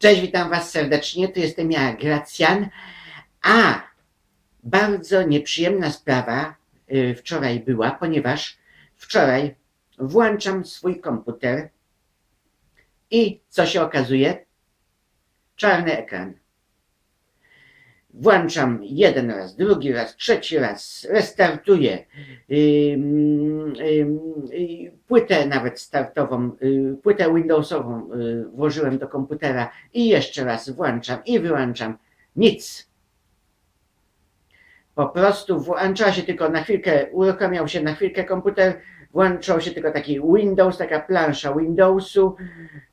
Cześć, witam Was serdecznie. Tu jestem ja, Gracjan. A bardzo nieprzyjemna sprawa y, wczoraj była, ponieważ wczoraj włączam swój komputer i co się okazuje? Czarny ekran. Włączam jeden raz, drugi raz, trzeci raz, restartuję płytę nawet startową, y, płytę Windowsową y, włożyłem do komputera i jeszcze raz włączam i wyłączam. Nic. Po prostu włączała się tylko na chwilkę, uruchamiał się na chwilkę komputer, włączał się tylko taki Windows, taka plansza Windowsu,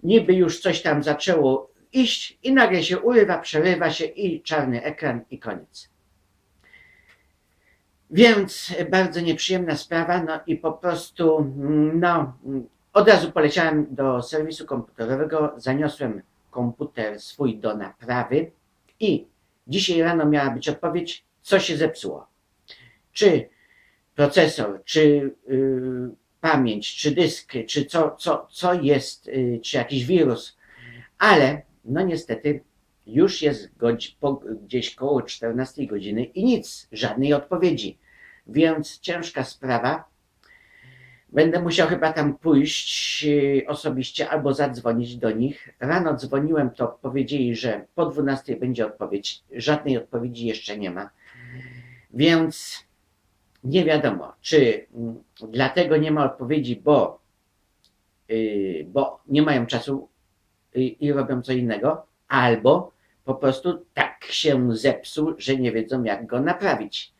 niby już coś tam zaczęło iść i nagle się urywa, przerywa się i czarny ekran i koniec. Więc bardzo nieprzyjemna sprawa, no i po prostu, no, od razu poleciałem do serwisu komputerowego, zaniosłem komputer swój do naprawy i dzisiaj rano miała być odpowiedź, co się zepsuło. Czy procesor, czy yy, pamięć, czy dysk, czy co, co, co jest, yy, czy jakiś wirus, ale no niestety już jest po, gdzieś koło 14 godziny i nic, żadnej odpowiedzi. Więc ciężka sprawa. Będę musiał chyba tam pójść yy, osobiście albo zadzwonić do nich. Rano dzwoniłem, to powiedzieli, że po 12 będzie odpowiedź. Żadnej odpowiedzi jeszcze nie ma. Więc nie wiadomo, czy mm, dlatego nie ma odpowiedzi, bo, yy, bo nie mają czasu i, i robią co innego, albo po prostu tak się zepsuł, że nie wiedzą jak go naprawić.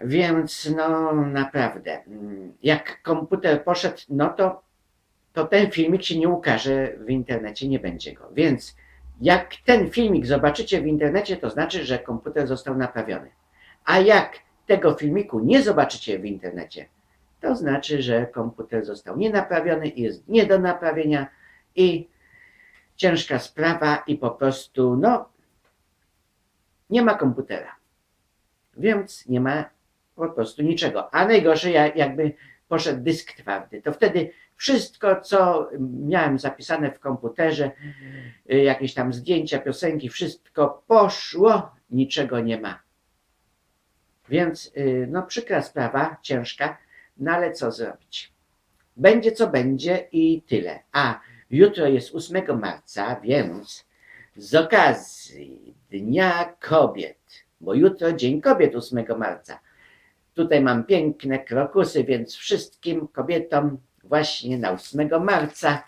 Więc no naprawdę, jak komputer poszedł, no to, to ten filmik się nie ukaże w internecie, nie będzie go. Więc jak ten filmik zobaczycie w internecie, to znaczy, że komputer został naprawiony. A jak tego filmiku nie zobaczycie w internecie, to znaczy, że komputer został nienaprawiony i jest nie do naprawienia i ciężka sprawa i po prostu, no, nie ma komputera. Więc nie ma po prostu niczego. A najgorsze, ja- jakby poszedł dysk twardy, to wtedy wszystko, co miałem zapisane w komputerze, y, jakieś tam zdjęcia, piosenki, wszystko poszło, niczego nie ma. Więc, y, no, przykra sprawa, ciężka, no ale co zrobić? Będzie co będzie i tyle. A jutro jest 8 marca, więc z okazji Dnia Kobiet, bo jutro Dzień Kobiet 8 marca, tutaj mam piękne krokusy, więc wszystkim kobietom właśnie na 8 marca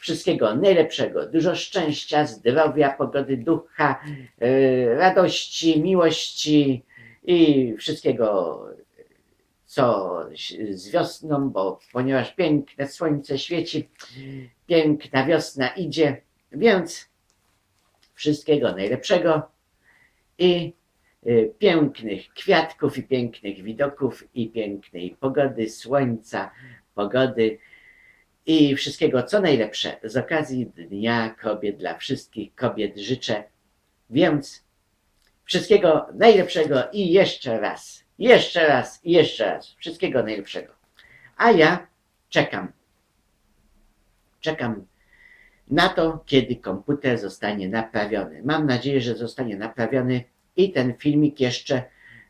wszystkiego najlepszego, dużo szczęścia, zdrowia, pogody ducha, yy, radości, miłości i wszystkiego, co z wiosną, bo ponieważ piękne słońce świeci, piękna wiosna idzie, więc wszystkiego najlepszego i y, pięknych kwiatków i pięknych widoków i pięknej pogody, słońca, pogody i wszystkiego co najlepsze z okazji Dnia Kobiet dla wszystkich kobiet życzę. Więc wszystkiego najlepszego i jeszcze raz, jeszcze raz jeszcze raz wszystkiego najlepszego. A ja czekam. Czekam na to, kiedy komputer zostanie naprawiony. Mam nadzieję, że zostanie naprawiony i ten filmik jeszcze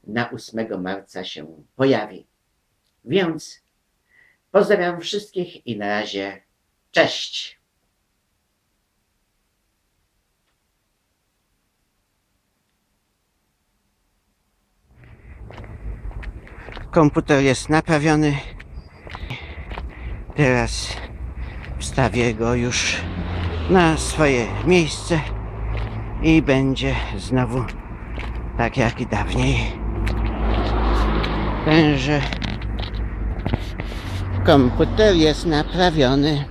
na 8 marca się pojawi. Więc pozdrawiam wszystkich i na razie cześć. Komputer jest naprawiony. Teraz wstawię go już na swoje miejsce i będzie znowu tak jak i dawniej. Tenże komputer jest naprawiony.